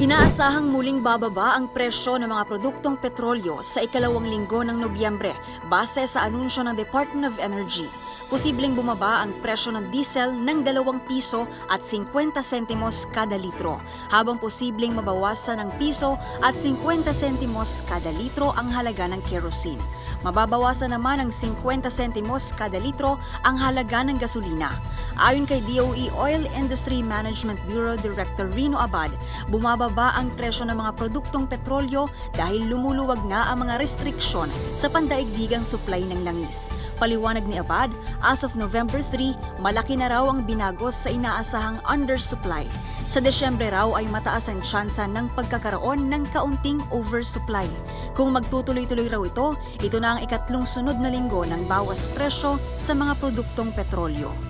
Inaasahang muling bababa ang presyo ng mga produktong petrolyo sa ikalawang linggo ng Nobyembre base sa anunsyo ng Department of Energy. Posibleng bumaba ang presyo ng diesel ng 2 piso at 50 sentimos kada litro, habang posibleng mabawasan ng piso at 50 sentimos kada litro ang halaga ng kerosene. Mababawasan naman ng 50 sentimos kada litro ang halaga ng gasolina. Ayon kay DOE Oil Industry Management Bureau Director Rino Abad, bumababa ang presyo ng mga produktong petrolyo dahil lumuluwag na ang mga restriksyon sa pandaigdigang supply ng langis. Paliwanag ni Abad, as of November 3, malaki na raw ang binagos sa inaasahang undersupply. Sa Desyembre raw ay mataas ang tsansa ng pagkakaroon ng kaunting oversupply. Kung magtutuloy-tuloy raw ito, ito na ang ikatlong sunod na linggo ng bawas presyo sa mga produktong petrolyo.